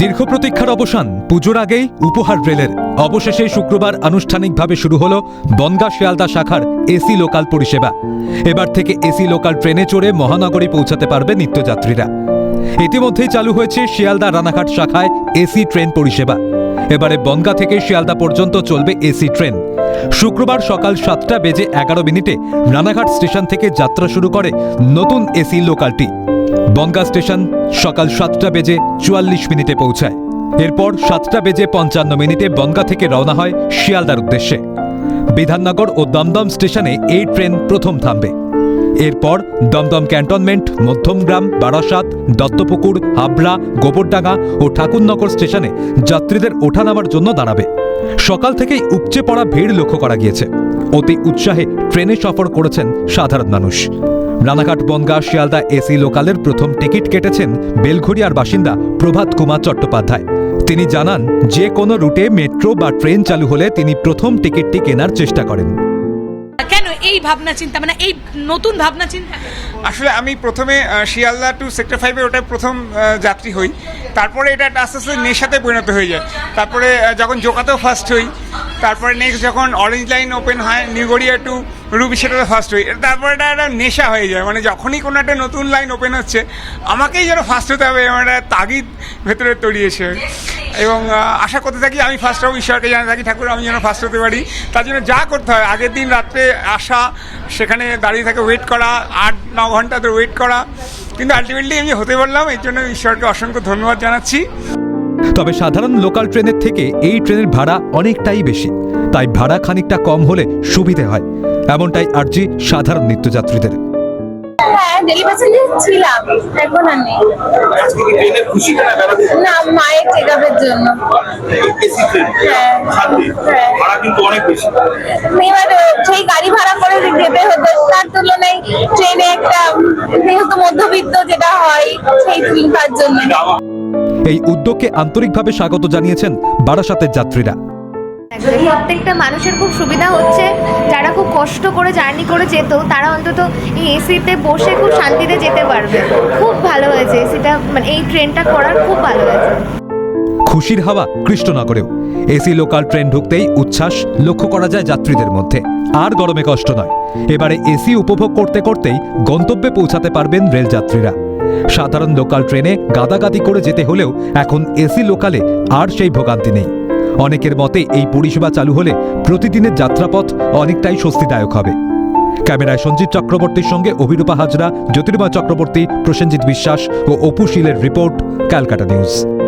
দীর্ঘ প্রতীক্ষার অবসান, পুজোর আগেই উপহার রেলের অবশেষে শুক্রবার আনুষ্ঠানিকভাবে শুরু হলো বনগা শিয়ালদা শাখার এসি লোকাল পরিষেবা। এবার থেকে এসি লোকাল ট্রেনে চড়ে মহানগরী পৌঁছাতে পারবে নিত্যযাত্রীরা। ইতিমধ্যেই চালু হয়েছে শিয়ালদা রানাঘাট শাখায় এসি ট্রেন পরিষেবা। এবারে বনগা থেকে শিয়ালদা পর্যন্ত চলবে এসি ট্রেন। শুক্রবার সকাল সাতটা বেজে এগারো মিনিটে রানাঘাট স্টেশন থেকে যাত্রা শুরু করে নতুন এসি লোকালটি। বনগা স্টেশন সকাল সাতটা বেজে চুয়াল্লিশ মিনিটে পৌঁছায়। এরপর সাতটা বেজে পঞ্চান্ন মিনিটে বনগা থেকে রওনা হয় শিয়ালদার উদ্দেশ্যে। বিধাননগর ও দমদম স্টেশনে এই ট্রেন প্রথম থামবে। এরপর দমদম ক্যান্টনমেন্ট, মধ্যমগ্রাম, বারাসাত, দত্তপুকুর, হাবড়া, গোবরডাঙ্গা ও ঠাকুরনগর স্টেশনে যাত্রীদের ওঠানামার জন্য দাঁড়াবে। সকাল থেকেই উপচে পড়া ভিড় লক্ষ্য করা গিয়েছে। অতি উৎসাহে ট্রেনে সফর করেছেন সাধারণ মানুষ। রানাঘাট, বনগা, শিয়ালদা এসি লোকালের প্রথম টিকিট কেটেছেন বেলঘড়িয়ার বাসিন্দা প্রভাত কুমার চট্টোপাধ্যায়। তিনি জানান, যে কোনো রুটে মেট্রো বা ট্রেন চালু হলে তিনি প্রথম টিকিটটি কেনার চেষ্টা করেন। এই ভাবনা চিন্তা মানে এই নতুন ভাবনা চিন্তা। আসলে আমি প্রথমে শিয়ালদা টু সেক্টর ফাইভের ওটা প্রথম যাত্রী হই। তারপরে এটা আস্তে আস্তে নেশাতে পরিণত হয়ে যায়। তারপরে যখন জোকাতেও ফার্স্ট হই তারপরে নেক্সট যখন অরেঞ্জ লাইন ওপেন হয় নিউ নিউগড়িয়া টু রুবি সেটাতে ফার্স্ট হই তারপরে এটা একটা নেশা হয়ে যায়। মানে যখনই কোনো একটা নতুন লাইন ওপেন হচ্ছে, আমাকেই যেন ফার্স্ট হতে হবে এমন একটা তাগিদ ভেতরে তৈরিয়েছে এবং আশা করতে থাকি আমি ফার্স্ট হব, ঈশ্বরকে জানা থাকি, ঠাকুর, আমি যেন ফার্স্ট হতে পারি। তার জন্য যা করতে হয়, আগের দিন রাত্রে আসা, সেখানে দাঁড়িয়ে থাকে ওয়েট করা, আট, ন ঘণ্টা ধরে ওয়েট করা। কিন্তু আলটিমেটলি আমি হতে পারলাম এই জন্য ঈশ্বরকে অসংখ্য ধন্যবাদ জানাচ্ছি। তবে সাধারণ লোকাল ট্রেনের থেকে এই ট্রেনের ভাড়া অনেকটাই বেশি। তাই ভাড়া খানিকটা কম হলে সুবিধে হয়। এমনটাই আর্জি সাধারণ নিত্যযাত্রীদের। হ্যাঁ ছিলাম। এখন আর নেই। খুশি না মায়ের চেক আপের জন্য ট্রেন? হ্যাঁ। হ্যাঁ। ভাড়া কিন্তু অনেক বেশি। এবার সেই গাড়ি ভাড়া করে যেহেতু মধ্যবিত্ত যেটা হয় সেই জন্য। এই উদ্যোগকে আন্তরিকভাবে স্বাগত জানিয়েছেন বারাসাতের যাত্রীরা। প্রত্যেকটা মানুষের খুব সুবিধা হচ্ছে। যারা খুব কষ্ট করে জার্নি করে যেত তারা অন্তত এই এসিতে বসে খুব শান্তিতে যেতে পারবে। খুব ভালো হয়েছে এসিটা মানে এই ট্রেনটা করার খুব ভালো হয়েছে। খুশির হাওয়া কৃষ্ণনগরেও। এসি লোকাল ট্রেন ঢুকতেই উচ্ছ্বাস লক্ষ্য করা যায় যাত্রীদের মধ্যে। আর গরমে কষ্ট নয়। এবারে এসি উপভোগ করতে করতেই গন্তব্যে পৌঁছাতে পারবেন রেলযাত্রীরা। সাধারণ লোকাল ট্রেনে গাদাগাদি করে যেতে হলেও এখন এসি লোকালে আর সেই ভোগান্তি নেই। অনেকের মতে এই পরিষেবা চালু হলে প্রতিদিনের যাত্রাপথ অনেকটাই স্বস্তিদায়ক হবে। ক্যামেরায় সঞ্জিত চক্রবর্তীর সঙ্গে অভিরূপা হাজরা, জ্যোতির্ময় চক্রবর্তী, প্রসেনজিৎ বিশ্বাস ও অপু শীলের রিপোর্ট, ক্যালকাটা নিউজ।